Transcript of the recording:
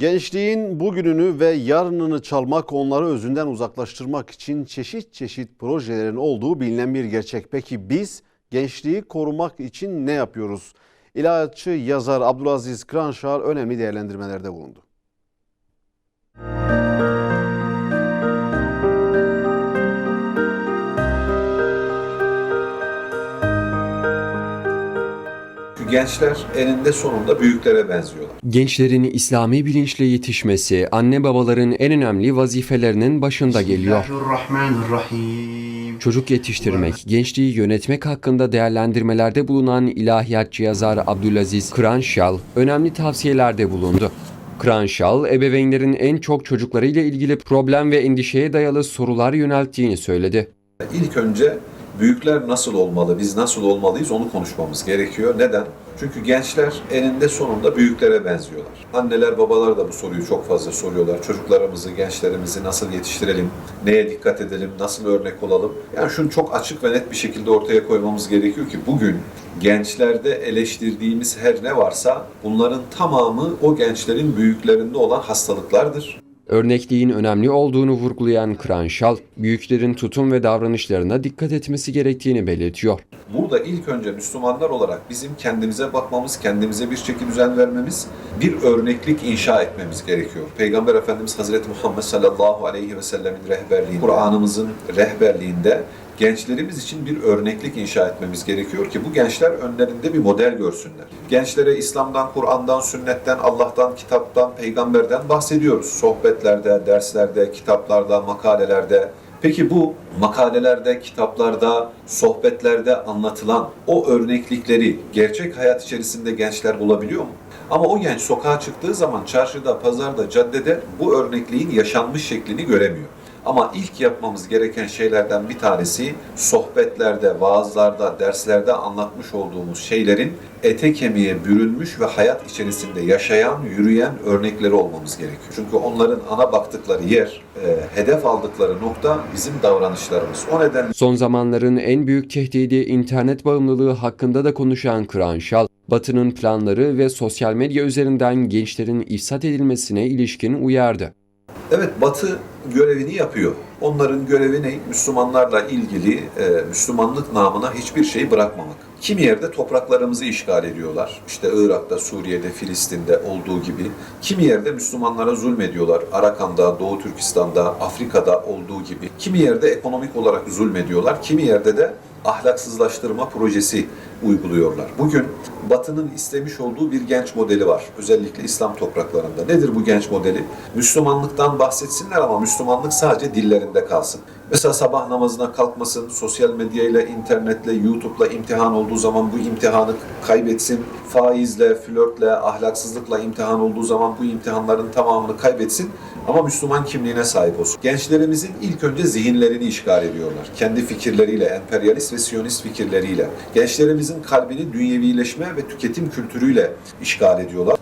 Gençliğin bugününü ve yarınını çalmak, onları özünden uzaklaştırmak için çeşit çeşit projelerin olduğu bilinen bir gerçek. Peki biz gençliği korumak için ne yapıyoruz? İlahiyatçı yazar Abdülaziz Kranşar önemli değerlendirmelerde bulundu. Gençler eninde sonunda büyüklere benziyorlar. Gençlerin İslami bilinçle yetişmesi anne babaların en önemli vazifelerinin başında geliyor. Çocuk yetiştirmek, gençliği yönetmek hakkında değerlendirmelerde bulunan ilahiyatçı yazar Abdülaziz Kranşal önemli tavsiyelerde bulundu. Kranşal, ebeveynlerin en çok çocuklarıyla ilgili problem ve endişeye dayalı sorular yönelttiğini söyledi. İlk önce büyükler nasıl olmalı, biz nasıl olmalıyız onu konuşmamız gerekiyor. Neden? Çünkü gençler eninde sonunda büyüklere benziyorlar. Anneler, babalar da bu soruyu çok fazla soruyorlar. Çocuklarımızı, gençlerimizi nasıl yetiştirelim, neye dikkat edelim, nasıl örnek olalım? Yani şunu çok açık ve net bir şekilde ortaya koymamız gerekiyor ki bugün gençlerde eleştirdiğimiz her ne varsa bunların tamamı o gençlerin büyüklerinde olan hastalıklardır. Örnekliğin önemli olduğunu vurgulayan Kranşal, büyüklerin tutum ve davranışlarına dikkat etmesi gerektiğini belirtiyor. Burada ilk önce Müslümanlar olarak bizim kendimize bakmamız, kendimize bir çeki düzen vermemiz, bir örneklik inşa etmemiz gerekiyor. Peygamber Efendimiz Hazreti Muhammed sallallahu aleyhi ve sellemin rehberliğinde, Kur'an'ımızın rehberliğinde gençlerimiz için bir örneklik inşa etmemiz gerekiyor ki bu gençler önlerinde bir model görsünler. Gençlere İslam'dan, Kur'an'dan, sünnetten, Allah'tan, kitaptan, peygamberden bahsediyoruz. Sohbetlerde, derslerde, kitaplarda, makalelerde, Peki bu makalelerde, kitaplarda, sohbetlerde anlatılan o örneklikleri gerçek hayat içerisinde gençler bulabiliyor mu? Ama o genç sokağa çıktığı zaman çarşıda, pazarda, caddede bu örnekliğin yaşanmış şeklini göremiyor. Ama ilk yapmamız gereken şeylerden bir tanesi sohbetlerde, vaazlarda, derslerde anlatmış olduğumuz şeylerin ete kemiğe bürünmüş ve hayat içerisinde yaşayan, yürüyen örnekleri olmamız gerekiyor. Çünkü onların ana baktıkları yer, e, hedef aldıkları nokta bizim davranışlarımız. O nedenle Son zamanların en büyük tehdidi internet bağımlılığı hakkında da konuşan Kranşal, Batı'nın planları ve sosyal medya üzerinden gençlerin ifsat edilmesine ilişkin uyardı. Evet Batı görevini yapıyor. Onların görevi ne? Müslümanlarla ilgili e, Müslümanlık namına hiçbir şey bırakmamak. Kimi yerde topraklarımızı işgal ediyorlar. İşte Irak'ta, Suriye'de, Filistin'de olduğu gibi. Kimi yerde Müslümanlara zulmediyorlar. Arakan'da, Doğu Türkistan'da, Afrika'da olduğu gibi. Kimi yerde ekonomik olarak zulmediyorlar. Kimi yerde de ahlaksızlaştırma projesi uyguluyorlar. Bugün Batı'nın istemiş olduğu bir genç modeli var. Özellikle İslam topraklarında. Nedir bu genç modeli? Müslümanlıktan bahsetsinler ama Müslümanlık sadece dillerinde kalsın. Mesela sabah namazına kalkmasın, sosyal medyayla, internetle, YouTube'la imtihan olduğu zaman bu imtihanı kaybetsin. Faizle, flörtle, ahlaksızlıkla imtihan olduğu zaman bu imtihanların tamamını kaybetsin. Ama Müslüman kimliğine sahip olsun. Gençlerimizin ilk önce zihinlerini işgal ediyorlar. Kendi fikirleriyle, emperyalist ve siyonist fikirleriyle. Gençlerimizin kalbini dünyevileşme ve tüketim kültürüyle işgal ediyorlar.